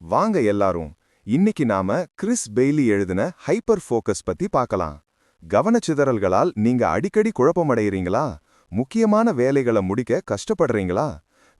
வாங்க எல்லாரும். இன்னைக்கு நாம கிறிஸ் பெய்லி எழுதின ஹைப்பர் ஃபோக்கஸ் பத்தி பார்க்கலாம். கவனச்சிதறல்களால் நீங்க அடிக்கடி குழப்பமடைகிறீங்களா? முக்கியமான வேலைகளை முடிக்க கஷ்டப்படுறீங்களா?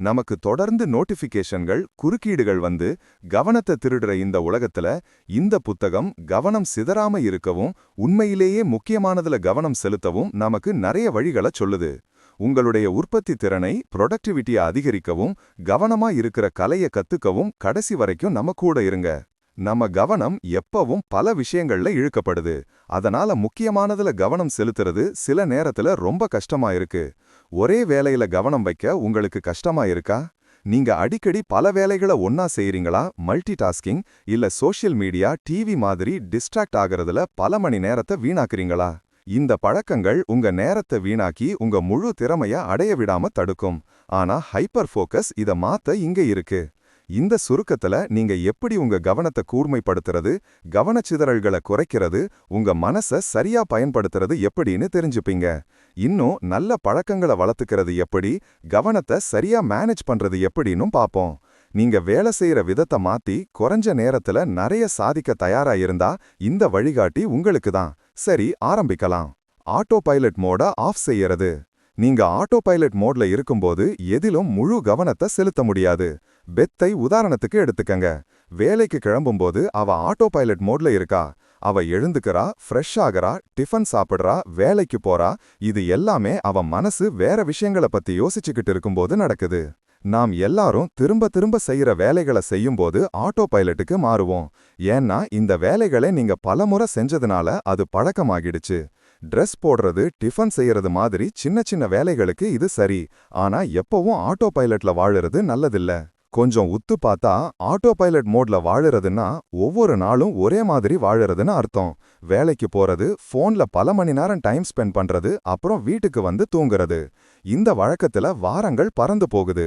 நமக்கு தொடர்ந்து நோட்டிஃபிகேஷன்கள் குறுக்கீடுகள் வந்து கவனத்தை திருடுற இந்த உலகத்துல இந்த புத்தகம் கவனம் சிதறாம இருக்கவும் உண்மையிலேயே முக்கியமானதுல கவனம் செலுத்தவும் நமக்கு நிறைய வழிகளை சொல்லுது. உங்களுடைய உற்பத்தி திறனை ப்ரொடக்டிவிட்டியை அதிகரிக்கவும் கவனமா இருக்கிற கலைய கத்துக்கவும் கடைசி வரைக்கும் நம்ம கூட இருங்க. நம்ம கவனம் எப்பவும் பல விஷயங்கள்ல இழுக்கப்படுது. அதனால முக்கியமானதுல கவனம் செலுத்துறது சில நேரத்துல ரொம்ப கஷ்டமா இருக்கு. ஒரே வேலையில கவனம் வைக்க உங்களுக்கு கஷ்டமா இருக்கா? நீங்க அடிக்கடி பல வேலைகளை ஒன்னா செய்யறீங்களா மல்டி டாஸ்கிங் இல்ல சோஷியல் மீடியா டிவி மாதிரி டிஸ்ட்ராக்ட் ஆகிறதுல பல மணி நேரத்தை வீணாக்குறீங்களா? இந்த பழக்கங்கள் உங்க நேரத்தை வீணாக்கி உங்க முழு திறமைய அடைய விடாம தடுக்கும். ஆனா ஹைப்பர் ஃபோக்கஸ் இத மாத்த இங்க இருக்கு. இந்த சுருக்கத்துல நீங்க எப்படி உங்க கவனத்தை கூர்மைப்படுத்துறது கவனச்சிதறல்களை குறைக்கிறது உங்க மனச சரியா பயன்படுத்துறது எப்படின்னு தெரிஞ்சுப்பீங்க. இன்னும் நல்ல பழக்கங்களை வளர்த்துக்கிறது எப்படி கவனத்தை சரியா மேனேஜ் பண்றது எப்படின்னு பாப்போம். நீங்க வேலை செய்யற விதத்தை மாத்தி குறைஞ்ச நேரத்துல நிறைய சாதிக்க தயாரா இருந்தா இந்த வழிகாட்டி உங்களுக்கு தான். சரி ஆரம்பிக்கலாம். ஆட்டோ பைலட் மோட ஆஃப் செய்யறது. நீங்க ஆட்டோ பைலட் மோட்ல இருக்கும்போது எதிலும் முழு கவனத்தை செலுத்த முடியாது. பெத்தை உதாரணத்துக்கு எடுத்துக்கங்க. வேலைக்கு கிளம்பும்போது அவ ஆட்டோ பைலட் மோட்ல இருக்கா? அவ எழுந்துக்கிறா ஃப்ரெஷ் ஆகறா டிஃபன் சாப்பிடுறா வேலைக்கு போறா? இது எல்லாமே அவ மனசு வேற விஷயங்கள பத்தி யோசிச்சுக்கிட்டு இருக்கும்போது நடக்குது. நாம் எல்லாரும் திரும்ப திரும்ப செய்யற வேலைகளை செய்யும்போது ஆட்டோ பைலட்டுக்கு மாறுவோம். ஏன்னா இந்த வேலைகளை நீங்க பலமுறை செஞ்சதுனால அது பழக்கமாகிடுச்சு. ட்ரெஸ் போடுறது டிஃபன் செய்யறது மாதிரி சின்ன சின்ன வேலைகளுக்கு இது சரி. ஆனா எப்பவும் ஆட்டோ பைலட்ல வாழுறது நல்லதில்ல. கொஞ்சம் உத்து பார்த்தா ஆட்டோ பைலட் மோட்ல வாழுறதுன்னா ஒவ்வொரு நாளும் ஒரே மாதிரி வாழுறதுன்னு அர்த்தம். வேலைக்கு போறது ஃபோன்ல பல மணி நேரம் டைம் ஸ்பெண்ட் பண்றது அப்புறம் வீட்டுக்கு வந்து தூங்குறது. இந்த வழக்கத்துல வாரங்கள் பறந்து போகுது.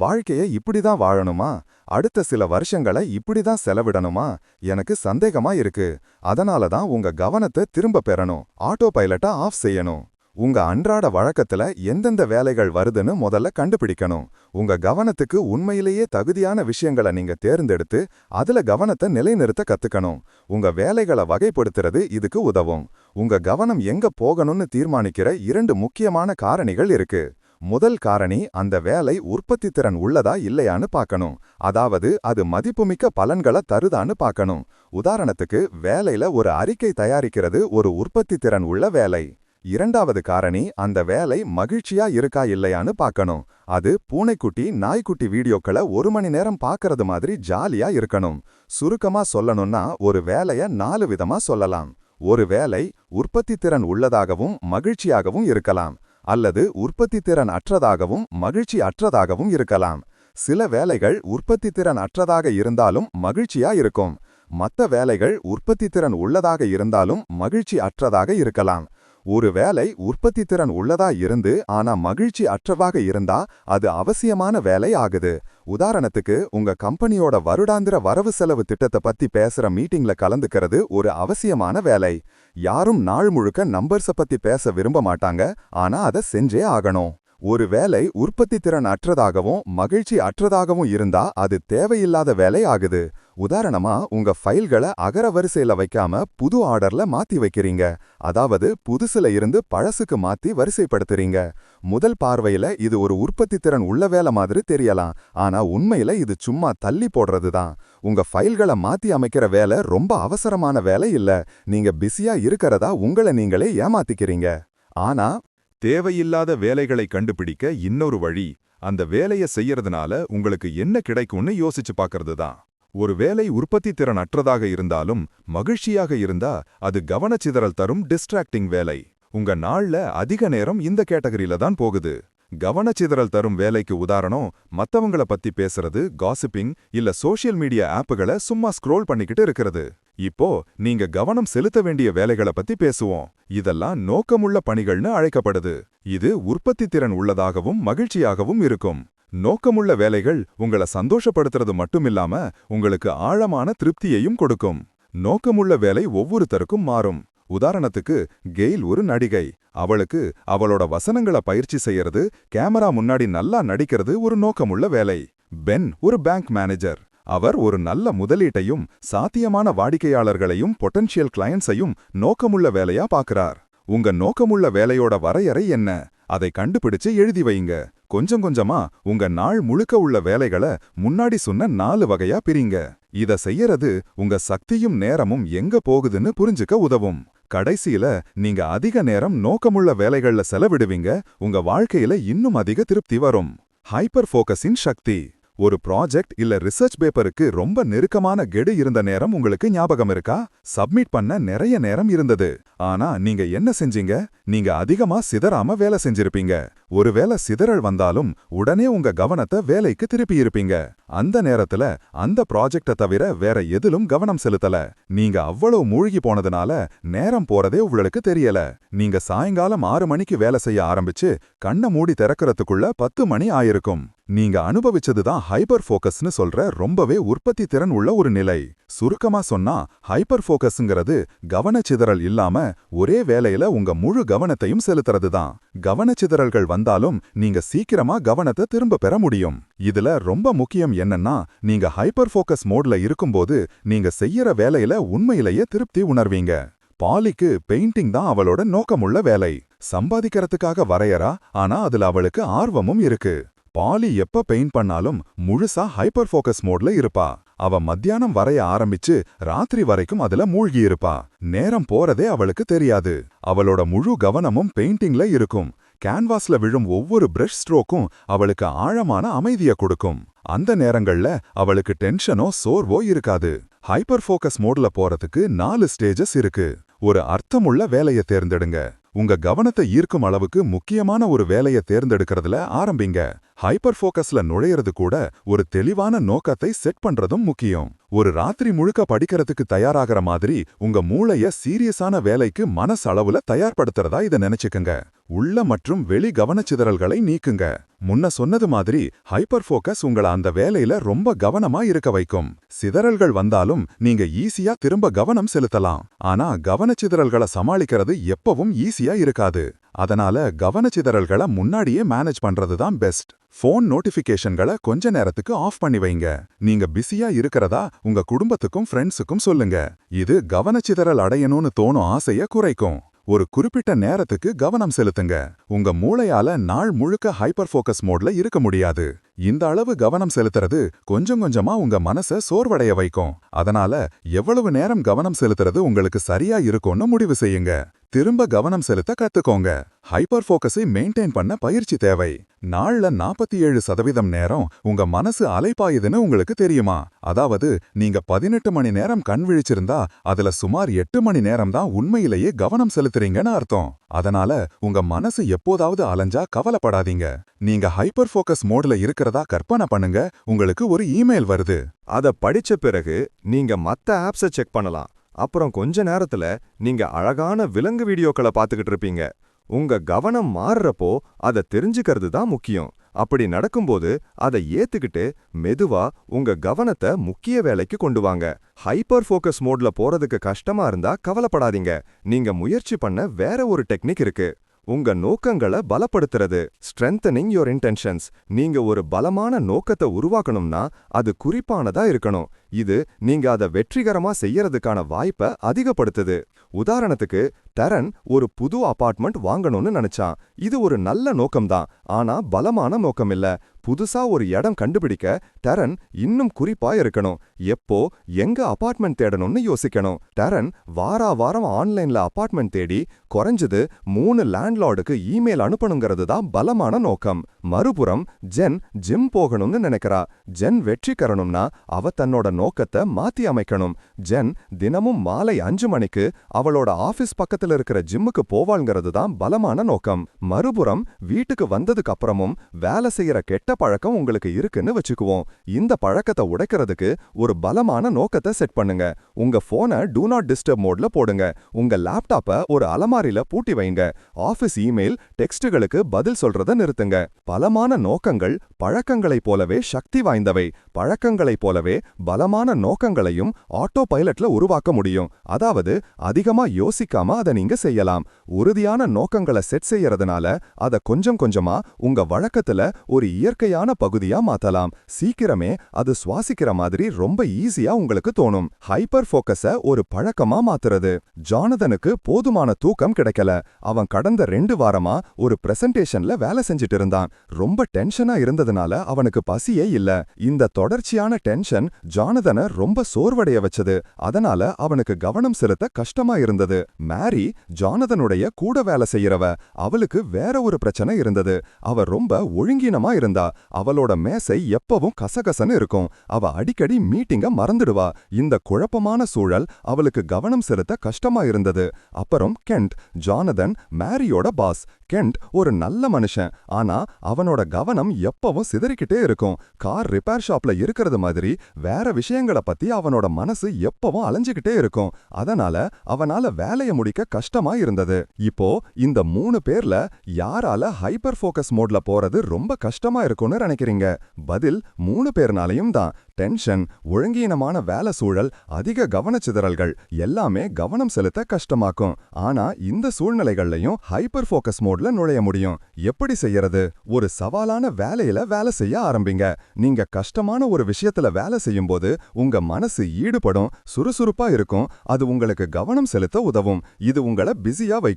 வாழ்க்கைய இப்படிதான் வாழணுமா? அடுத்த சில வருஷங்களை இப்படிதான் செலவிடணுமா? எனக்கு சந்தேகமா இருக்கு. அதனால தான் உங்க கவனத்தை திரும்ப பெறணும். ஆட்டோ பைலட்டா ஆஃப் செய்யணும். உங்க அன்றாட வழக்கத்துல எந்தெந்த வேலைகள் வருதுன்னு முதல்ல கண்டுபிடிக்கணும். உங்க கவனத்துக்கு உண்மையிலேயே தகுதியான விஷயங்களை நீங்க தேர்ந்தெடுத்து அதுல கவனத்தை நிலைநிறுத்த கத்துக்கணும். உங்க வேலைகளை வகைப்படுத்துறது இதுக்கு உதவும். உங்க கவனம் எங்க போகணும்னு தீர்மானிக்கிற இரண்டு முக்கியமான காரணிகள் இருக்கு. முதல் காரணி அந்த வேலை உற்பத்தி திறன் உள்ளதா இல்லையான்னு பார்க்கணும். அதாவது அது மதிப்புமிக்க பலன்களை தருதான்னு பார்க்கணும். உதாரணத்துக்கு வேலையில ஒரு அறிக்கை தயாரிக்கிறது ஒரு உற்பத்தி திறன் உள்ள வேலை. இரண்டாவது காரணி அந்த வேலை மகிழ்ச்சியா இருக்கா இல்லையான்னு பார்க்கணும். அது பூனைக்குட்டி நாய்க்குட்டி வீடியோக்களை ஒரு மணி நேரம் பார்க்கறது மாதிரி ஜாலியா இருக்கணும். சுருக்கமா சொல்லணும்னா ஒரு வேலைய நாலு விதமா சொல்லலாம். ஒரு வேலை உற்பத்தி திறன் உள்ளதாகவும் மகிழ்ச்சியாகவும் இருக்கலாம். அல்லது உற்பத்தி திறன் அற்றதாகவும் மகிழ்ச்சி அற்றதாகவும் இருக்கலாம். சில வேலைகள் உற்பத்தி திறன் அற்றதாக இருந்தாலும் மகிழ்ச்சியா இருக்கும். மத்த வேலைகள் உற்பத்தி திறன் உள்ளதாக இருந்தாலும் மகிழ்ச்சி அற்றதாக இருக்கலாம். ஒரு வேலை உற்பத்தி திறன் உள்ளதா இருந்து ஆனா மகிழ்ச்சி அற்றவாக இருந்தா அது அவசியமான வேலை ஆகுது. உதாரணத்துக்கு உங்க கம்பெனியோட வருடாந்திர வரவு செலவு திட்டத்தை பத்தி பேசுற மீட்டிங்ல கலந்துக்கிறது ஒரு அவசியமான வேலை. யாரும் நாள் முழுக்க நம்பர்ஸ பத்தி பேச விரும்ப மாட்டாங்க ஆனா அதை செஞ்சே ஆகணும். ஒரு வேலை உற்பத்தி திறன் அற்றதாகவும் மகிழ்ச்சி அற்றதாகவும் இருந்தா அது தேவையில்லாத வேலை ஆகுது. உதாரணமா உங்க ஃபைல்களை அகர வரிசையில வைக்காம புது ஆர்டர்ல மாத்தி வைக்கிறீங்க. அதாவது புதுசுல இருந்து பழசுக்கு மாத்தி வரிசைப்படுத்துறீங்க. முதல் பார்வையில இது ஒரு உற்பத்தி திறன் உள்ள வேலை மாதிரி தெரியலாம். ஆனா உண்மையில இது சும்மா தள்ளி போடுறதுதான். உங்க ஃபைல்களை மாத்தி அமைக்கிற வேலை ரொம்ப அவசரமான வேலை இல்ல. நீங்க பிஸியா இருக்கிறதா உங்களை நீங்களே ஏமாத்திக்கிறீங்க. ஆனா தேவையில்லாத வேலைகளை கண்டுபிடிக்க இன்னொரு வழி அந்த வேலைய செய்யறதுனால உங்களுக்கு என்ன கிடைக்கும்னு யோசிச்சு பார்க்கறது தான் ஒரு வேலை உற்பத்தி திறன் அற்றதாக இருந்தாலும் மகிழ்ச்சியாக இருந்தா அது கவனச்சிதறல் தரும் டிஸ்ட்ராக்டிங் வேலை. உங்க நாள்ல அதிக நேரம் இந்த கேட்டகரியில தான் போகுது. கவனச்சிதறல் தரும் வேலைக்கு உதாரணம் மத்தவங்கள பத்தி பேசுறது காசிப்பிங் இல்ல சோஷியல் மீடியா ஆப்புகளை சும்மா ஸ்க்ரோல் பண்ணிக்கிட்டு இருக்கிறது. இப்போ நீங்க கவனம் செலுத்த வேண்டிய வேலைகளை பத்தி பேசுவோம். இதெல்லாம் நோக்கமுள்ள பணிகள்னு அழைக்கப்படுது. இது உற்பத்தி திறன் உள்ளதாகவும் மகிழ்ச்சியாகவும் இருக்கும். நோக்கமுள்ள வேலைகள் உங்களை சந்தோஷப்படுத்துறது மட்டுமில்லாம உங்களுக்கு ஆழமான திருப்தியையும் கொடுக்கும். நோக்கமுள்ள வேலை ஒவ்வொருத்தருக்கும் மாறும். உதாரணத்துக்கு கெயில் ஒரு நடிகை. அவளுக்கு அவளோட வசனங்கள பயிற்சி செய்யறது கேமரா முன்னாடி நல்லா நடிக்கிறது ஒரு நோக்கமுள்ள வேலை. பென் ஒரு பேங்க் மேனேஜர். அவர் ஒரு நல்ல முதலீட்டையும் சாத்தியமான வாடிக்கையாளர்களையும் பொட்டன்ஷியல் கிளையன்ஸையும் நோக்கமுள்ள வேலையா பார்க்கிறார். உங்க நோக்கமுள்ள வேலையோட வரையறை என்ன? அதை கண்டுபிடிச்சு எழுதி வைங்க. கொஞ்சம் கொஞ்சமா உங்க நாள் முழுக்க உள்ள வேலைகளை முன்னாடி சொன்ன நாலு வகையா பிரிங்க. இத செய்யறது உங்க சக்தியும் நேரமும் எங்க போகுதுன்னு புரிஞ்சுக்க உதவும். கடைசியில நீங்க அதிக நேரம் நோக்கமுள்ள வேலைகள்ல செலவிடுவீங்க உங்க வாழ்க்கையில இன்னும் அதிக திருப்தி வரும். ஹைப்பர் ஃபோக்கஸின் சக்தி. ஒரு ப்ராஜெக்ட் இல்ல ரிசர்ச் பேப்பருக்கு ரொம்ப நெருக்கமான கெடு இருந்த நேரம் உங்களுக்கு ஞாபகம் இருக்கா? சப்மிட் பண்ண நிறைய நேரம் இருந்தது. ஆனா நீங்க என்ன செஞ்சீங்க? நீங்க அதிகமா சிதறாம வேலை செஞ்சிருப்பீங்க. ஒருவேளை சிதறல் வந்தாலும் உடனே உங்க கவனத்தை வேலைக்கு திருப்பி இருப்பீங்க அந்த நேரத்துல அந்த ப்ராஜெக்ட தவிர வேற எதிலும் கவனம் செலுத்தல. நீங்க அவ்வளவு மூழ்கி போனதுனால நேரம் போறதே உங்களுக்கு தெரியல. நீங்க சாயங்காலம் ஆறு மணிக்கு வேலை செய்ய ஆரம்பிச்சு கண்ண மூடி திறக்கறதுக்குள்ள பத்து மணி ஆயிருக்கும். நீங்க அனுபவிச்சதுதான் ஹைப்பர் ஃபோக்கஸ்னு சொல்ற ரொம்பவே உற்பத்தி திறன் உள்ள ஒரு நிலை. சுருக்கமா சொன்னா ஹைப்பர் ஃபோக்கஸ்ங்கிறது கவனச்சிதறல் இல்லாம ஒரே வேலையில உங்க முழு கவனத்தையும் செலுத்துறதுதான். கவனச்சிதறல்கள் வந்தாலும் நீங்க சீக்கிரமா கவனத்தை திரும்ப பெற முடியும். இதுல ரொம்ப முக்கியம் என்னன்னா நீங்க ஹைப்பர் ஃபோக்கஸ் மோட்ல இருக்கும்போது நீங்க செய்யற வேலையில உண்மையிலேயே திருப்தி உணர்வீங்க. பாலிக்கு பெயிண்டிங் தான் அவளோட நோக்கமுள்ள வேலை. சம்பாதிக்கிறதுக்காக வரையறா ஆனா அதுல அவளுக்கு ஆர்வமும் இருக்கு. பாலி எப்ப பெயிண்ட் பண்ணாலும் முழுசா ஹைப்பர் ஃபோக்கஸ் மோட்ல இருப்பா. அவ மத்தியானம் வரைய ஆரம்பிச்சு ராத்திரி வரைக்கும் அதுல மூழ்கி இருப்பா. நேரம் போறதே அவளுக்கு தெரியாது. அவளோட முழு கவனமும் பெயிண்டிங்ல இருக்கும். கேன்வாஸ்ல விழும் ஒவ்வொரு பிரஷ் ஸ்ட்ரோக்கும் அவளுக்கு ஆழமான அமைதிய கொடுக்கும். அந்த நேரங்கள்ல அவளுக்கு டென்ஷனோ சோர்வோ இருக்காது. ஹைப்பர் ஃபோக்கஸ் மோட்ல போறதுக்கு நாலு ஸ்டேஜஸ் இருக்கு. ஒரு அர்த்தமுள்ள வேலைய தேர்ந்தெடுங்க. உங்க கவனத்தை ஈர்க்கும் அளவுக்கு முக்கியமான ஒரு வேலைய தேர்ந்தெடுக்கிறதுல ஆரம்பிங்க. ஹைப்பர் ஃபோக்கஸ்ல நுழையிறது கூட ஒரு தெளிவான நோக்கத்தை செட் பண்றதும் முக்கியம். ஒரு ராத்திரி முழுக்க படிக்கிறதுக்கு தயாராகிற மாதிரி உங்க மூளைய சீரியஸான வேலைக்கு மனசளவுல தயார்படுத்துறதா இத நினைச்சுக்கங்க. உள்ள மற்றும் வெளி கவனச்சிதறல்களை நீக்குங்க. முன்ன சொன்னது மாதிரி ஹைப்பர் ஃபோக்கஸ் உங்கள அந்த வேலையில ரொம்ப கவனமா இருக்க வைக்கும். சிதறல்கள் வந்தாலும் நீங்க ஈஸியா திரும்ப கவனம் செலுத்தலாம். ஆனா கவனச்சிதறல்களை சமாளிக்கிறது எப்பவும் ஈஸியா இருக்காது. அதனால கவனச்சிதறல்களை முன்னாடியே மேனேஜ் பண்றது தான் பெஸ்ட் ஃபோன் நோட்டிஃபிகேஷன்களை கொஞ்ச நேரத்துக்கு ஆஃப் பண்ணி வைங்க. நீங்க பிஸியா இருக்கிறதா உங்க குடும்பத்துக்கும் ஃப்ரெண்ட்ஸுக்கும் சொல்லுங்க. இது கவனச்சிதறல் அடையணும்னு தோணும் ஆசைய குறைக்கும். ஒரு குறிப்பிட்ட நேரத்துக்கு கவனம் செலுத்துங்க. உங்க மூளையால நாள் முழுக்க ஹைப்பர் ஃபோக்கஸ் மோட்ல இருக்க முடியாது. இந்த அளவு கவனம் செலுத்துறது கொஞ்சம் கொஞ்சமா உங்க மனச சோர்வடைய வைக்கும். அதனால எவ்வளவு நேரம் கவனம் செலுத்துறது உங்களுக்கு சரியா இருக்கும்னு முடிவு செய்யுங்க. திரும்ப கவனம் செலுத்த கத்துக்கோங்க. ஹைப்பர் ஃபோக்கஸை மெயின்டைன் பண்ண பயிற்சி தேவை. நாள்ல நாற்பத்தி ஏழு சதவீதம் நேரம் உங்க மனசு அலைப்பாயுதுன்னு உங்களுக்கு தெரியுமா? அதாவது நீங்க பதினெட்டு மணி நேரம் கண் விழிச்சிருந்தா அதுல சுமார் எட்டு மணி நேரம் தான் உண்மையிலேயே கவனம் செலுத்துறீங்கன்னு அர்த்தம். அதனால உங்க மனசு எப்போதாவது அலைஞ்சா கவலைப்படாதீங்க. நீங்க ஹைப்பர் ஃபோக்கஸ் மோட்ல இருக்கிறதா கற்பனை பண்ணுங்க. உங்களுக்கு ஒரு இமெயில் வருது. அத படிச்ச பிறகு நீங்க மத்த ஆப்ஸை செக் பண்ணலாம். அப்புறம் கொஞ்ச நேரத்துல நீங்க அழகான விலங்கு வீடியோக்களை பார்த்துக்கிட்டு இருப்பீங்க. உங்க கவனம் மாறுறப்போ அதை தெரிஞ்சுக்கிறது தான் முக்கியம். அப்படி நடக்கும்போது அதை ஏத்துக்கிட்டு மெதுவா உங்க கவனத்தை முக்கிய வேலைக்கு கொண்டு வாங்க. ஹைப்பர் ஃபோக்கஸ் மோட்ல போறதுக்கு கஷ்டமா இருந்தா கவலைப்படாதீங்க. நீங்க முயற்சி பண்ண வேற ஒரு டெக்னிக் இருக்கு. உங்க நோக்கங்களை பலப்படுத்துறது ஸ்ட்ரென்தனிங் யோர் இன்டென்ஷன்ஸ் நீங்க ஒரு பலமான நோக்கத்தை உருவாக்கணும்னா அது குறிப்பானதா இருக்கணும். இது நீங்க அதை வெற்றிகரமா செய்யறதுக்கான வாய்ப்பை அதிகப்படுத்துது. உதாரணத்துக்கு டரன் ஒரு புது அபார்ட்மெண்ட் வாங்கணும்னு நினைச்சான். இது ஒரு நல்ல நோக்கம்தான். ஆனா பலமான நோக்கம் இல்ல புதுசா ஒரு இடம் கண்டுபிடிக்க டரன் இன்னும் குறிப்பா இருக்கணும். எப்போ எங்க அபார்ட்மெண்ட் தேடணும்னு யோசிக்கணும். டரன் வாரா வாரம் ஆன்லைன்ல அபார்ட்மெண்ட் தேடி குறைஞ்சது மூணு லேண்ட்லார்டுக்கு இமெயில் அனுப்பணுங்கிறது தான் பலமான நோக்கம். மறுபுறம் ஜென் ஜிம் போகணும்னு நினைக்கிறா. ஜென் வெற்றி கரணும்னா அவ தன்னோட நோக்கத்தை மாத்தி அமைக்கணும். ஜென் தினமும் மாலை அஞ்சு மணிக்கு அவளோட ஆபீஸ் பக்கத்துல இருக்கிற ஜிம்முக்கு போவாள்ங்கிறது தான் பலமான நோக்கம். மறுபுறம் வீட்டுக்கு வந்ததுக்கு அப்புறமும் வேலை செய்யற கெட்ட பழக்கம் உங்களுக்கு இருக்குன்னு வச்சுக்குவோம். இந்த பழக்கத்தை உடைக்கிறதுக்கு ஒரு பலமான நோக்கத்தை செட் பண்ணுங்க. உங்க போனை டூ நாட் டிஸ்டர்ப் மோட்ல போடுங்க. உங்க லேப்டாப்பை ஒரு அலமாரியில பூட்டி வைங்க. ஆபீஸ் இமெயில் டெக்ஸ்டுகளுக்கு பதில் சொல்றத நிறுத்துங்க. பலமான நோக்கங்கள் பழக்கங்களைப் போலவே சக்தி வாய்ந்தவை. பழக்கங்களைப் போலவே பலமான நோக்கங்களையும் ஆட்டோ பைலட்ல உருவாக்க முடியும். அதாவது அதிகமா யோசிக்காம அதை நீங்க செய்யலாம். உறுதியான நோக்கங்களை செட் செய்யறதுனால அத கொஞ்சம் கொஞ்சமா உங்க வழக்கத்துல ஒரு இயற்கையான பகுதியா மாத்தலாம். சீக்கிரமே அது சுவாசிக்கிற மாதிரி ரொம்ப ஈஸியா உங்களுக்கு தோணும். ஹைப்பர் போக்கஸ ஒரு பழக்கமா மாத்துறது. ஜானதனுக்கு போதுமான தூக்கம் கிடைக்கல. அவன் கடந்த ரெண்டு வாரமா ஒரு பிரசன்டேஷன்ல வேலை செஞ்சுட்டு இருந்தான். ரொம்ப டென்ஷனா இருந்ததுனால அவனுக்கு பசியே இல்ல. இந்த தொடர்ச்சியான டென்ஷன் ஜானதனை ரொம்ப சோர்வடைய வச்சது. அதனால அவனுக்கு கவனம் செலுத்த கஷ்டமா இருந்தது. மேரி ஜானதனுடைய கூட வேலை செய்யறவ அவளுக்கு வேற ஒரு பிரச்சனை இருந்தது. அவ ரொம்ப ஒழுங்கீனமா இருந்தா அவளோட மேசை எப்பவும் கசகசன்னு இருக்கும். அவ அடிக்கடி மீட்டிங்க மறந்துடுவா. இந்த குழப்பமான சூழல் அவளுக்கு கவனம் செலுத்த கஷ்டமா இருந்தது. அப்புறம் கெண்ட் ஜானதன் மேரியோட பாஸ். கெண்ட் ஒரு நல்ல மனுஷன். ஆனா அவனோட கவனம் எப்பவும் சிதறிக்கிட்டே இருக்கும். கார் ரிப்பேர் ஷாப்ல இருக்கிறது மாதிரி வேற விஷயங்கள பத்தி அவனோட மனசு எப்பவும் அலைஞ்சுக்கிட்டே இருக்கும். அதனால அவனால வேலைய முடிக்க கஷ்டமா இருந்தது. இப்போ இந்த மூணு பேர்ல யாரால ஹைப்பர் ஃபோக்கஸ் மோட்ல போறது ரொம்ப கஷ்டமா இருக்கும்னு நினைக்கிறீங்க? பதில் மூணு பேர்னாலையும் தான். டென்ஷன் ஒழுங்கீனமான வேலை சூழல் அதிக கவனச்சிதறல்கள் எல்லாமே கவனம் செலுத்த கஷ்டமாக்கும். ஆனா இந்த சூழ்நிலைகள்லயும் ஹைப்பர் ஃபோக்கஸ் மோட்ல நுழைய முடியும். எப்படி செய்யறது? ஒரு சவாலான வேலையில வேலை செய்ய ஆரம்பிங்க. நீங்க கஷ்டமான ஒரு விஷயத்துல வேலை செய்யும்போது உங்க மனசு ஈடுபடும் சுறுசுறுப்பா இருக்கும். அது உங்களுக்கு கவனம் செலுத்த உதவும். இது உங்களை பிஸியா வைக்கும்.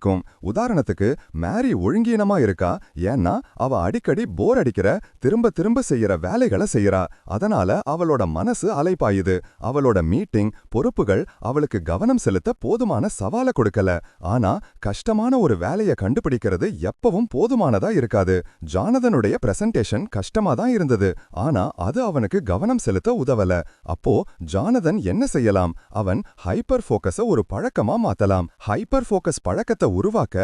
உதாரணத்துக்கு மேரி ஒழுங்கீனமா இருக்கா? ஏன்னா அவ அடிக்கடி போர் அடிக்கிற திரும்ப திரும்ப செய்யற வேலைகளை செய்யறா அதனால அவளோட மனசு அலைப்பாயுது. அவளோட மீட்டிங் பொறுப்புகள் அவளுக்கு கவனம் செலுத்த போதுமான சவால கொடுக்கல. ஆனா கஷ்டமான ஒரு வேலையை கண்டுபிடிக்கிறது எப்பவும் போதுமானதா இருக்காது. ஜானதனுடைய பிரசன்டேஷன் கஷ்டமா தான் இருந்தது. ஆனா அது அவனுக்கு கவனம் செலுத்த உதவல. அப்போ ஜானதன் என்ன செய்யலாம்? அவன் ஹைப்பர் ஃபோக்கஸ ஒரு பழக்கமா மாத்தலாம். ஹைப்பர் ஃபோக்கஸ் பழக்கத்தை உருவாக்க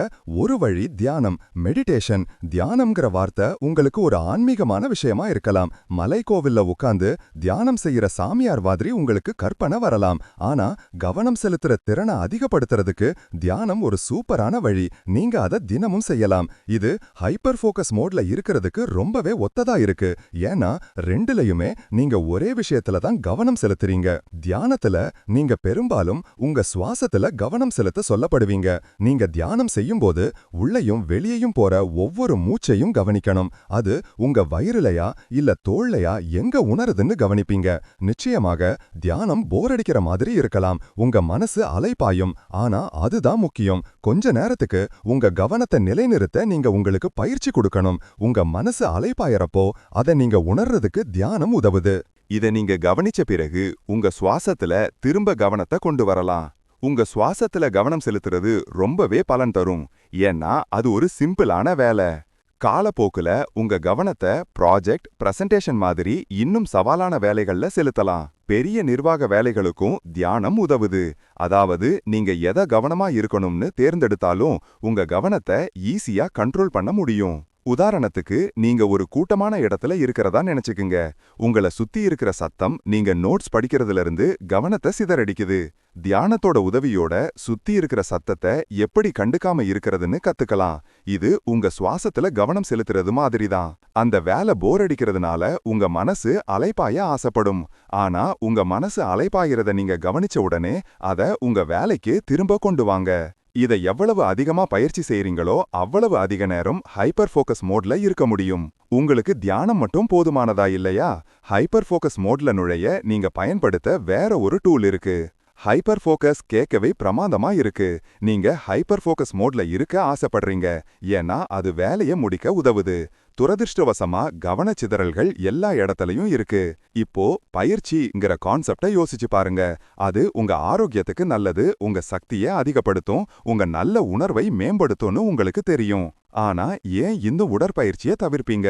ஒரு வழி தியானம் மெடிடேஷன் தியானம்ங்கிற வார்த்தை உங்களுக்கு ஒரு ஆன்மீகமான விஷயமா இருக்கலாம். மலைக்கோவில்ல உட்கார்ந்து தியானம் செய்யற சாமியார் மாதிரி உங்களுக்கு கற்பனை வரலாம். ஆனா கவனம் செலுத்துற திறனை அதிகப்படுத்துறதுக்கு தியானம் ஒரு சூப்பரான வழி. நீங்க அதை தினமும் செய்யலாம். இது ஹைப்பர் ஃபோக்கஸ் மோட்ல இருக்கிறதுக்கு ரொம்பவே ஒத்ததா இருக்கு. ஏன்னா ரெண்டுலயுமே நீங்க ஒரே விஷயத்துல தான் கவனம் செலுத்துறீங்க. தியானத்துல நீங்க பெரும்பாலும் உங்க சுவாசத்துல கவனம் செலுத்த சொல்லப்படுவீங்க. நீங்க தியானம் செய்யும்போது உள்ளேயும் வெளியேயும் போற ஒவ்வொரு மூச்சையும் கவனிக்கணும். அது உங்க வயிறுலையா இல்ல தோள்லையா எங்க உணருதுன்னு கவனிப்பீங்க. நிச்சயமாக தியானம் போர் அடிக்கிற மாதிரி இருக்கலாம். உங்க மனசு அலைப்பாயும். ஆனா அதுதான் முக்கியம். கொஞ்ச நேரத்துக்கு உங்க கவனத்தை நிலைநிறுத்த நீங்க உங்களுக்கு பயிற்சி கொடுக்கணும். உங்க மனசு அலைப்பாயறப்போ அதை நீங்க உணர்றதுக்கு தியானம் உதவுது. இத நீங்க கவனிச்ச பிறகு உங்க சுவாசத்துல திரும்ப கவனத்தை கொண்டு வரலாம். உங்க சுவாசத்துல கவனம் செலுத்துறது ரொம்பவே பலன் தரும். ஏன்னா அது ஒரு சிம்பிளான வேலை. காலப்போக்குல உங்க கவனத்தை ப்ராஜெக்ட் பிரசன்டேஷன் மாதிரி இன்னும் சவாலான வேலைகள்ல செலுத்தலாம். பெரிய நிர்வாக வேலைகளுக்கும் தியானம் உதவுது. அதாவது நீங்க எதை கவனமா இருக்கணும்னு தேர்ந்தெடுத்தாலும் உங்க கவனத்தை ஈஸியா கண்ட்ரோல் பண்ண முடியும். உதாரணத்துக்கு நீங்க ஒரு கூட்டமான இடத்துல இருக்கிறதா நினைச்சுக்குங்க. உங்கள சுத்தி இருக்கிற சத்தம் நீங்க நோட்ஸ் படிக்கிறதுல இருந்து கவனத்தை சிதறடிக்குது. தியானத்தோட உதவியோட சுத்தி இருக்கிற சத்தத்தை எப்படி கண்டுக்காம இருக்கிறதுன்னு கத்துக்கலாம். இது உங்க சுவாசத்துல கவனம் செலுத்துறது மாதிரிதான். அந்த வேலை போர் அடிக்கிறதுனால உங்க மனசு அலைப்பாய ஆசைப்படும். ஆனா உங்க மனசு அலைப்பாயிறத நீங்க கவனிச்ச உடனே அத உங்க வேலைக்கு திரும்ப கொண்டு வாங்க. இதை எவ்வளவு அதிகமா பயிற்சி செய்றீங்களோ அவ்வளவு அதிக நேரம் ஹைப்பர் ஃபோக்கஸ் மோட்ல இருக்க முடியும். உங்களுக்கு தியானம் மட்டும் போதுமானதா இல்லையா? ஹைப்பர் ஃபோக்கஸ் மோட்ல நுழைய நீங்க பயன்படுத்த வேற ஒரு டூல் இருக்கு. ஹைப்பர் ஃபோக்கஸ் கேட்கவே பிரமாதமா இருக்கு. நீங்க ஹைப்பர் ஃபோக்கஸ் மோட்ல இருக்க ஆசைப்படுறீங்க. ஏன்னா அது வேலைய முடிக்க உதவுது. துரதிர்ஷ்டவசமா கவனச்சிதறல்கள் எல்லா இடத்துலயும் இருக்கு. இப்போ பயிற்சிங்கிற கான்செப்டை யோசிச்சு பாருங்க. அது உங்க ஆரோக்கியத்துக்கு நல்லது உங்க சக்தியை அதிகப்படுத்தும் உங்க நல்ல உணர்வை மேம்படுத்தும்னு உங்களுக்கு தெரியும். ஆனா ஏன் இந்த உடற்பயிற்சியை தவிர்ப்பீங்க?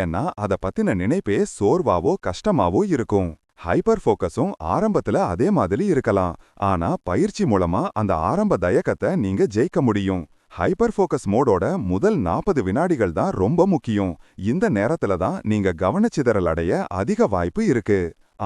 ஏன்னா அத பத்தின நினைப்பே சோர்வாவோ கஷ்டமாவோ இருக்கும். ஹைப்பர் ஃபோக்கஸும் ஆரம்பத்துல அதே மாதிரி இருக்கலாம். ஆனா பயிற்சி மூலமா அந்த ஆரம்ப தயக்கத்தை நீங்க ஜெயிக்க முடியும். ஹைப்பர் ஃபோக்கஸ் மோடோட முதல் நாற்பது வினாடிகள் தான் ரொம்ப முக்கியம். இந்த நேரத்துல தான் நீங்க கவனச்சிதறல் அடைய அதிக வாய்ப்பு இருக்கு.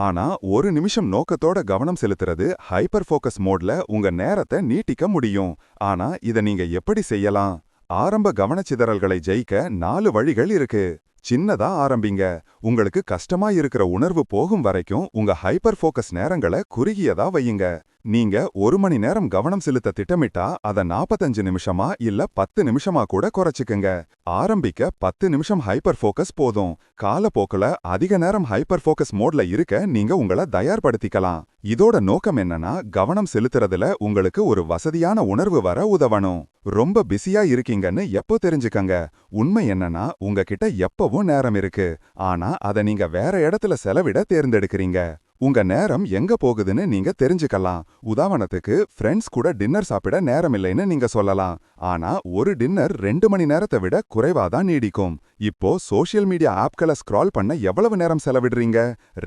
ஆனா ஒரு நிமிஷம் நோக்கத்தோட கவனம் செலுத்துறது ஹைப்பர் ஃபோக்கஸ் மோட்ல உங்க நேரத்தை நீட்டிக்க முடியும். ஆனா இத நீங்க எப்படி செய்யலாம்? ஆரம்ப கவனச்சிதறல்களை ஜெயிக்க நாலு வழிகள் இருக்கு. சின்னதா ஆரம்பிங்க. உங்களுக்கு கஷ்டமா இருக்கிற உணர்வு போகும் வரைக்கும் உங்க ஹைப்பர் ஃபோக்கஸ் நேரங்களை குறுகியதா வையுங்க. நீங்க ஒரு மணி நேரம் கவனம் செலுத்த திட்டமிட்டா அத 45 நிமிஷமா இல்ல பத்து நிமிஷமா கூட குறைச்சிக்கங்க. ஆரம்பிக்க பத்து நிமிஷம் ஹைப்பர் ஃபோக்கஸ் போதும். காலப்போக்குல அதிக நேரம் ஹைப்பர் ஃபோக்கஸ் மோட்ல இருக்க நீங்க உங்கள தயார்படுத்திக்கலாம். இதோட நோக்கம் என்னன்னா கவனம் செலுத்துறதுல உங்களுக்கு ஒரு வசதியான உணர்வு வர உதவணும். ரொம்ப பிஸியா இருக்கீங்கன்னு எப்போ தெரிஞ்சுக்கங்க? உண்மை என்னன்னா உங்ககிட்ட எப்பவும் நேரம் இருக்கு. ஆனா அத நீங்க வேற இடத்துல செலவிட தேர்ந்தெடுக்கிறீங்க. உங்க நேரம் எங்க போகுதுன்னு நீங்க தெரிஞ்சுக்கலாம். உதாரணத்துக்கு ஃப்ரெண்ட்ஸ் கூட டின்னர் சாப்பிட நேரம் இல்லைன்னு நீங்க சொல்லலாம். ஆனா ஒரு டின்னர் ரெண்டு மணி நேரத்தை விட குறைவா தான் நீடிக்கும். இப்போ சோஷியல் மீடியா ஆப்களை ஸ்க்ரால் பண்ண எவ்வளவு நேரம் செலவிடுறீங்க?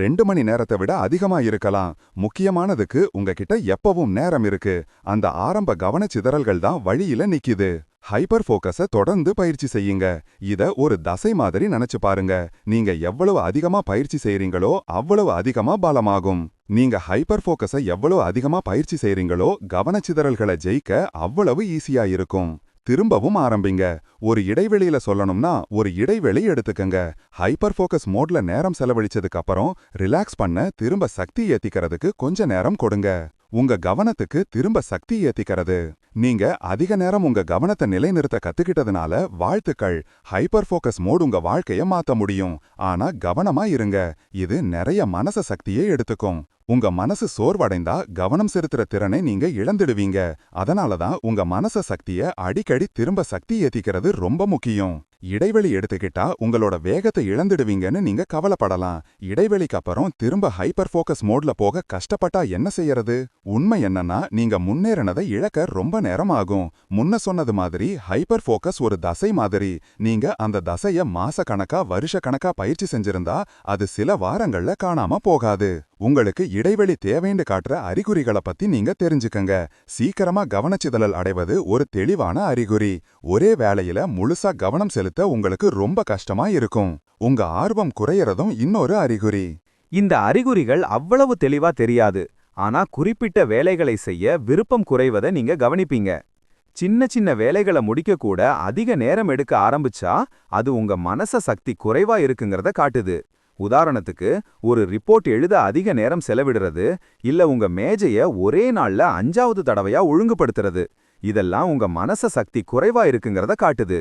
ரெண்டு மணி நேரத்தை விட அதிகமா இருக்கலாம். முக்கியமானதுக்கு உங்ககிட்ட எப்பவும் நேரம் இருக்கு. அந்த ஆரம்ப கவனச்சிதறல்கள் தான் வழியில நிக்குது. ஹைப்பர் ஃபோக்கஸ தொடர்ந்து பயிற்சி செய்யுங்க. இத ஒரு தசை மாதிரி நினைச்சு பாருங்க. நீங்க எவ்வளவு அதிகமா பயிற்சி செய்றீங்களோ அவ்வளவு அதிகமா பலமாகும். நீங்க ஹைப்பர் ஃபோக்கஸ எவ்வளவு அதிகமா பயிற்சி செய்றீங்களோ கவனச்சிதறல்களை ஜெயிக்க அவ்வளவு ஈஸியா இருக்கும். திரும்பவும் ஆரம்பிங்க. ஒரு இடைவெளியில சொல்லணும்னா ஒரு இடைவெளி எடுத்துக்கங்க. ஹைப்பர் ஃபோக்கஸ் மோட்ல நேரம் செலவழிச்சதுக்கு அப்புறம் ரிலாக்ஸ் பண்ண திரும்ப சக்தி ஏத்திக்கிறதுக்கு கொஞ்ச நேரம் கொடுங்க. உங்க கவனத்துக்கு திரும்ப சக்தி ஏத்திக்கிறது. நீங்க அதிக நேரம் உங்க கவனத்தை நிலைநிறுத்த கத்துக்கிட்டதுனால வாழ்த்துக்கள். ஹைப்பர் ஃபோக்கஸ் மோட் உங்க வாழ்க்கைய மாத்த முடியும். ஆனா கவனமா இருங்க. இது நிறைய மனச சக்தியை எடுத்துக்கும். உங்க மனசு சோர்வடைந்தா கவனம் செலுத்துற திறனை நீங்க இழந்துடுவீங்க. அதனால தான் உங்க மனச சக்திய அடிக்கடி திரும்ப சக்தி ஏத்திக்கிறது ரொம்ப முக்கியம். இடைவெளி எடுத்துக்கிட்டா உங்களோட வேகத்தை இழந்துடுவீங்கன்னு நீங்க கவலைப்படலாம். இடைவெளிக்கு அப்புறம் திரும்ப ஹைப்பர் ஃபோக்கஸ் மோட்ல போக கஷ்டப்பட்டா என்ன செய்யறது? உண்மை என்னன்னா நீங்க முன்னேறினதை இழக்க ரொம்ப நேரம் ஆகும் முன்ன சொன்னது மாதிரி ஹைப்பர் ஃபோக்கஸ் ஒரு தசை மாதிரி. நீங்க அந்த தசைய மாச கணக்கா வருஷ கணக்கா பயிற்சி செஞ்சிருந்தா அது சில வாரங்கள்ல காணாம போகாது. உங்களுக்கு இடைவெளி தேவைன்னு காட்டுற அறிகுறிகளை பத்தி நீங்க தெரிஞ்சுக்கங்க. சீக்கிரமா கவனச்சிதழல் அடைவது ஒரு தெளிவான அறிகுறி. ஒரே வேளையில முழுசா கவனம் செலுத்த உங்களுக்கு ரொம்ப கஷ்டமா இருக்கும். உங்க ஆர்வம் குறையறதும் இன்னொரு அறிகுறி. இந்த அறிகுறிகள் அவ்வளவு தெளிவா தெரியாது. ஆனா குறிப்பிட்ட வேலைகளை செய்ய விருப்பம் குறைவதை நீங்க கவனிப்பீங்க. சின்ன சின்ன வேலைகளை முடிக்க கூட அதிக நேரம் எடுக்க ஆரம்பிச்சா அது உங்க மனச சக்தி குறைவா இருக்குங்கிறத காட்டுது. உதாரணத்துக்கு ஒரு ரிப்போர்ட் எழுத அதிக நேரம் செலவிடுறது இல்ல உங்க மேஜைய ஒரே நாள்ல அஞ்சாவது தடவையா ஒழுங்குபடுத்துறது. இதெல்லாம் உங்க மனச சக்தி குறைவா இருக்குங்கிறத காட்டுது.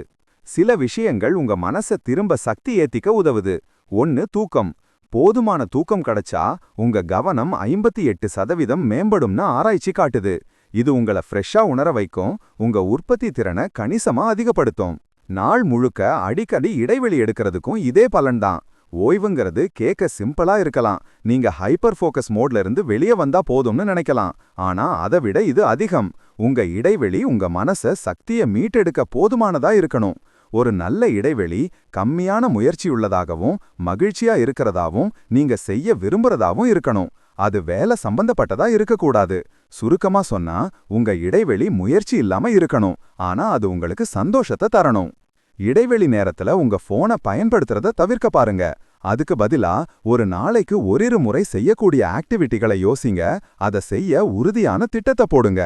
சில விஷயங்கள் உங்க மனச திரும்ப சக்தி ஏத்திக்க உதவுது. ஒன்னு தூக்கம். போதுமான தூக்கம் கிடைச்சா உங்க கவனம் ஐம்பத்தி எட்டு சதவீதம் மேம்படும்னு ஆராய்ச்சி காட்டுது. இது உங்கள ஃப்ரெஷ்ஷா உணர வைக்கும் உங்க உற்பத்தி திறனை கணிசமா அதிகப்படுத்தும். நாள் முழுக்க அடிக்கடி இடைவெளி எடுக்கிறதுக்கும் இதே பலன்தான். ஓய்வுங்கிறது கேட்க சிம்பிளா இருக்கலாம். நீங்க ஹைப்பர் ஃபோக்கஸ் மோட்ல இருந்து வெளியே வந்தா போதும்னு நினைக்கலாம். ஆனா அதை விட இது அதிகம். உங்க இடைவெளி உங்க மனச சக்திய மீட்டெடுக்க போதுமானதா இருக்கணும். ஒரு நல்ல இடைவெளி கம்மியான முயற்சியுள்ளதாகவும் மகிழ்ச்சியா இருக்கிறதாவும் நீங்க செய்ய விரும்புறதாவும் இருக்கணும். அது வேலை சம்பந்தப்பட்டதா இருக்கக்கூடாது. சுருக்கமா சொன்னா உங்க இடைவெளி முயற்சி இல்லாம இருக்கணும். ஆனா அது உங்களுக்கு சந்தோஷத்தை தரணும். இடைவெளி நேரத்துல உங்க போனை பயன்படுத்துறத தவிர்க்க பாருங்க. அதுக்கு பதிலா ஒரு நாளைக்கு ஒரிரு முறை செய்யக்கூடிய ஆக்டிவிட்டிகளை யோசிங்க. அதை செய்ய உறுதியான திட்டத்தை போடுங்க.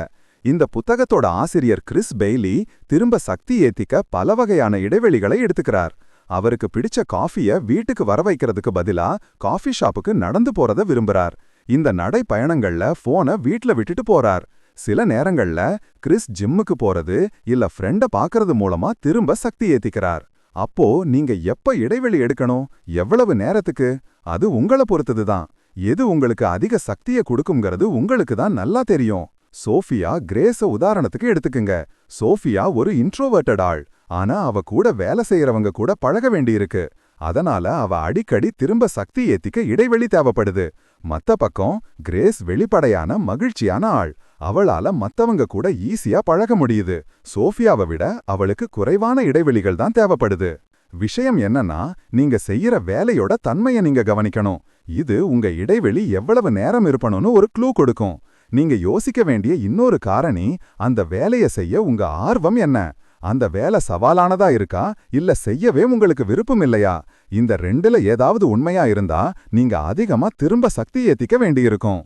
இந்த புத்தகத்தோட ஆசிரியர் கிறிஸ் பெய்லி திரும்ப சக்தி ஏத்திக்க பல வகையான இடைவெளிகளை எடுத்துக்கிறார். அவருக்கு பிடிச்ச காஃபிய வீட்டுக்கு வர வைக்கிறதுக்கு பதிலா காஃபி ஷாப்புக்கு நடந்து போறத விரும்புறார். இந்த நடை பயணங்கள்ல போனை வீட்ல விட்டுட்டு போறார். சில நேரங்கள்ல கிறிஸ் ஜிம்முக்கு போறது இல்ல ஃப்ரெண்ட பாக்குறது மூலமா திரும்ப சக்தி ஏத்திக்கிறார். அப்போ நீங்க எப்ப இடைவெளி எடுக்கணும்? எவ்வளவு நேரத்துக்கு? அது உங்கள பொறுத்ததுதான் எது உங்களுக்கு அதிக சக்திய கொடுக்குங்கிறது உங்களுக்கு தான் நல்லா தெரியும். சோஃபியா கிரேஸ உதாரணத்துக்கு எடுத்துக்குங்க. சோஃபியா ஒரு இன்ட்ரோவர்ட்டட் ஆள். ஆனா அவ கூட வேலை செய்யறவங்க கூட பழக வேண்டியிருக்கு. அதனால அவ அடிக்கடி திரும்ப சக்தி ஏத்திக்க இடைவெளி தேவைப்படுது. மத்த பக்கம் கிரேஸ் வெளிப்படையான மகிழ்ச்சியான ஆள். அவளால மத்தவங்க கூட ஈஸியா பழக முடியுது. சோஃபியாவை விட அவளுக்கு குறைவான இடைவெளிகள் தான் தேவைப்படுது. விஷயம் என்னன்னா நீங்க செய்யற வேலையோட தன்மையை நீங்க கவனிக்கணும். இது உங்க இடைவெளி எவ்வளவு நேரம் இருப்பணும்னு ஒரு க்ளூ கொடுக்கும். நீங்க யோசிக்க வேண்டிய இன்னொரு காரணி அந்த வேலைய செய்ய உங்க ஆர்வம் என்ன? அந்த வேலை சவாலானதா இருக்கா? இல்ல செய்யவே உங்களுக்கு விருப்பம் இல்லையா? இந்த ரெண்டுல ஏதாவது உண்மையா இருந்தா நீங்க அதிகமா திரும்ப சக்தி ஏத்திக்க வேண்டியிருக்கும்.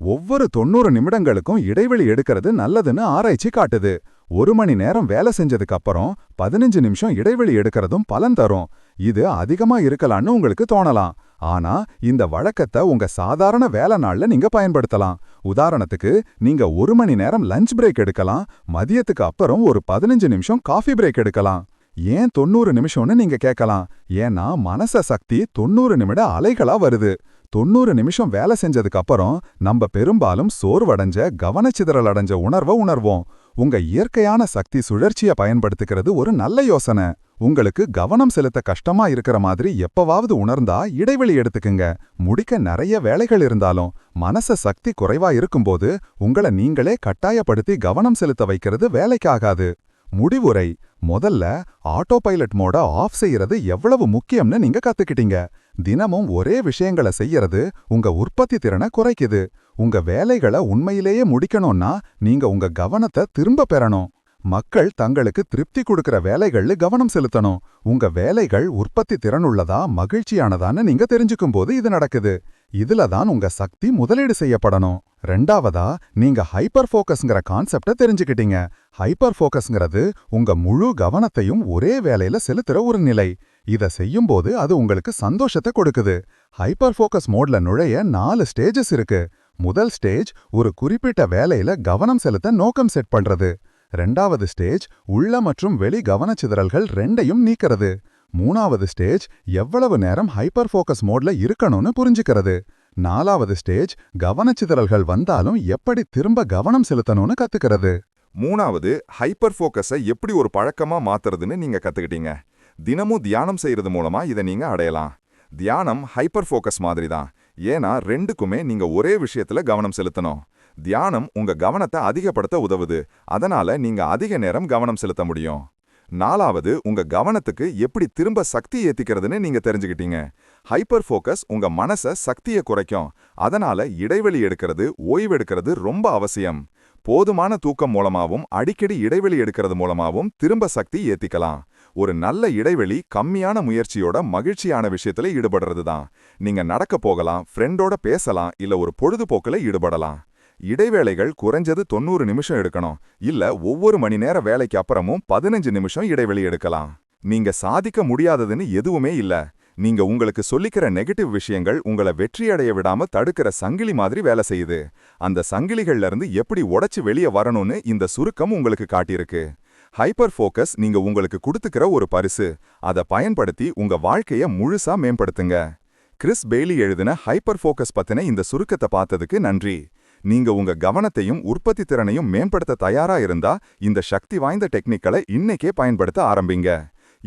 ஒவ்வொரு தொண்ணூறு நிமிடங்களுக்கும் இடைவெளி எடுக்கிறது நல்லதுன்னு ஆராய்ச்சி காட்டுது. ஒரு மணி நேரம் வேலை செஞ்சதுக்கு அப்புறம் பதினஞ்சு நிமிஷம் இடைவெளி எடுக்கிறதும் பலன் தரும். இது அதிகமா இருக்கலாம்னு உங்களுக்கு தோணலாம். ஆனா இந்த வழக்கத்தை உங்க சாதாரண வேலை நாள்ல நீங்க பயன்படுத்தலாம். உதாரணத்துக்கு நீங்க ஒரு மணி நேரம் லஞ்ச் பிரேக் எடுக்கலாம் மதியத்துக்கு அப்புறம் ஒரு பதினஞ்சு நிமிஷம் காஃபி பிரேக் எடுக்கலாம். ஏன் தொண்ணூறு நிமிஷம்னு நீங்க கேட்கலாம் ஏன்னா மனச சக்தி தொண்ணூறு நிமிட அலைகளா வருது. தொண்ணூறு நிமிஷம் வேலை செஞ்சதுக்கு அப்புறம் நம்ம பெரும்பாலும் சோர்வடைஞ்ச கவனச்சிதறல் அடைஞ்ச உணர்வை உணர்வோம். உங்க இயற்கையான சக்தி சுழற்சியை பயன்படுத்துக்கிறது ஒரு நல்ல யோசனை. உங்களுக்கு கவனம் செலுத்த கஷ்டமா இருக்கிற மாதிரி எப்பவாவது உணர்ந்தா இடைவெளி எடுத்துக்குங்க. முடிக்க நிறைய வேலைகள் இருந்தாலும் மனச சக்தி குறைவா இருக்கும்போது உங்களை நீங்களே கட்டாயப்படுத்தி கவனம் செலுத்த வைக்கிறது வேலைக்காகாது. முடிவுரை முதல்ல ஆட்டோ பைலட் மோட ஆஃப் செய்யறது எவ்வளவு முக்கியம்னு நீங்க கத்துக்கிட்டீங்க. தினமும் ஒரே விஷயங்களை செய்யறது உங்க உற்பத்தி திறனை குறைக்குது. உங்க வேலைகளை உண்மையிலேயே முடிக்கணும்னா நீங்க உங்க கவனத்தை திரும்ப பெறணும். மக்கள் தங்களுக்கு திருப்தி கொடுக்கிற வேலைகள்ல கவனம் செலுத்தணும். உங்க வேலைகள் உற்பத்தி திறனுள்ளதா மகிழ்ச்சியானதான்னு நீங்க தெரிஞ்சுக்கும் போது இது நடக்குது. இதுல தான் உங்க சக்தி முதலீடு செய்யப்படணும். ரெண்டாவதா நீங்க ஹைப்பர் ஃபோக்கஸ்ங்கிற கான்செப்ட தெரிஞ்சுக்கிட்டீங்க. ஹைப்பர் ஃபோக்கஸ்ங்கிறது உங்க முழு கவனத்தையும் ஒரே வேலையில செலுத்துற ஒரு நிலை. இத செய்யும்போது அது உங்களுக்கு சந்தோஷத்தை கொடுக்குது. ஹைப்பர் ஃபோக்கஸ் மோட்ல நுழைய நாலு ஸ்டேஜஸ் இருக்கு. முதல் ஸ்டேஜ் ஒரு குறிப்பிட்ட வேலையில கவனம் செலுத்த நோக்கம் செட் பண்றது. ரெண்டாவது ஸ்டேஜ் உள்ள மற்றும் வெளி கவனச்சிதறல்கள் ரெண்டையும் நீக்கிறது. மூணாவது ஸ்டேஜ் எவ்வளவு நேரம் ஹைப்பர் ஃபோக்கஸ் மோட்ல இருக்கணும்னு புரிஞ்சுக்கிறது. நாலாவது ஸ்டேஜ் கவனச்சிதறல்கள் வந்தாலும் எப்படி திரும்ப கவனம் செலுத்தணும்னு கத்துக்கிறது. மூணாவது ஹைப்பர் ஃபோக்கஸை எப்படி ஒரு பழக்கமா மாத்துறதுன்னு நீங்க கத்துக்கிட்டீங்க. தினமும் தியானம் செய்யறது மூலமா இதை நீங்க அடையலாம். தியானம் ஹைப்பர் ஃபோக்கஸ் மாதிரி தான் ஏன்னா ரெண்டுக்குமே நீங்க ஒரே விஷயத்துல கவனம் செலுத்தணும். தியானம் உங்க கவனத்தை அதிகப்படுத்த உதவுது. அதனால நீங்க அதிக நேரம் கவனம் செலுத்த முடியும். நாலாவது உங்க கவனத்துக்கு எப்படி திரும்ப சக்தி ஏத்திக்கிறதுன்னு நீங்க தெரிஞ்சுக்கிட்டீங்க. ஹைப்பர் ஃபோக்கஸ் உங்க மனச சக்தியை குறைக்கும். அதனால இடைவெளி எடுக்கிறது ஓய்வு எடுக்கிறது ரொம்ப அவசியம். போதுமான தூக்கம் மூலமாவும் அடிக்கடி இடைவெளி எடுக்கிறது மூலமாவும் திரும்ப சக்தி ஏத்திக்கலாம். ஒரு நல்ல இடைவெளி கம்மியான முயற்சியோட மகிழ்ச்சியான விஷயத்துல ஈடுபடுறது தான் நீங்க நடக்க போகலாம் ஃப்ரெண்டோட பேசலாம் இல்ல ஒரு பொழுதுபோக்குல ஈடுபடலாம். இடைவேளைகள் குறைஞ்சது தொண்ணூறு நிமிஷம் எடுக்கணும் இல்ல ஒவ்வொரு மணி நேர வேலைக்கு அப்புறமும் பதினஞ்சு நிமிஷம் இடைவெளி எடுக்கலாம். நீங்க சாதிக்க முடியாததுன்னு எதுவுமே இல்ல. நீங்க உங்களுக்கு சொல்லிக்கிற நெகட்டிவ் விஷயங்கள் உங்களை வெற்றியடைய விடாம தடுக்கிற சங்கிலி மாதிரி வேலை செய்யுது. அந்த சங்கிலிகள்ல இருந்து எப்படி உடைச்சு வெளியே வரணும்னு இந்த சுருக்கம் உங்களுக்கு காட்டியிருக்கு. ஹைப்பர் ஃபோக்கஸ் நீங்க உங்களுக்கு கொடுத்துக்கிற ஒரு பரிசு. அதை பயன்படுத்தி உங்க வாழ்க்கைய முழுசா மேம்படுத்துங்க. கிறிஸ் பெய்லி எழுதின ஹைப்பர் ஃபோக்கஸ் பத்தின இந்த சுருக்கத்தை பார்த்ததுக்கு நன்றி. நீங்க உங்க கவனத்தையும் உற்பத்தி திறனையும் மேம்படுத்த தயாரா இருந்தா இந்த சக்தி வாய்ந்த டெக்னிக்களை இன்னைக்கே பயன்படுத்த ஆரம்பிங்க.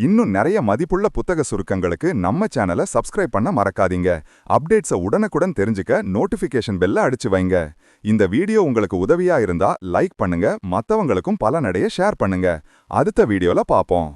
இன்னும் நிறைய மதிப்புள்ள புத்தக சுருக்கங்களுக்கு நம்ம சேனலை சப்ஸ்கிரைப் பண்ண மறக்காதீங்க. அப்டேட்ஸை உடனுக்குடன் தெரிஞ்சுக்க நோட்டிஃபிகேஷன் பெல்ல அடிச்சு வைங்க. இந்த வீடியோ உங்களுக்கு உதவியா இருந்தா லைக் பண்ணுங்க மத்தவங்களுக்கும் பலனடைய ஷேர் பண்ணுங்க. அடுத்த வீடியோல பாப்போம்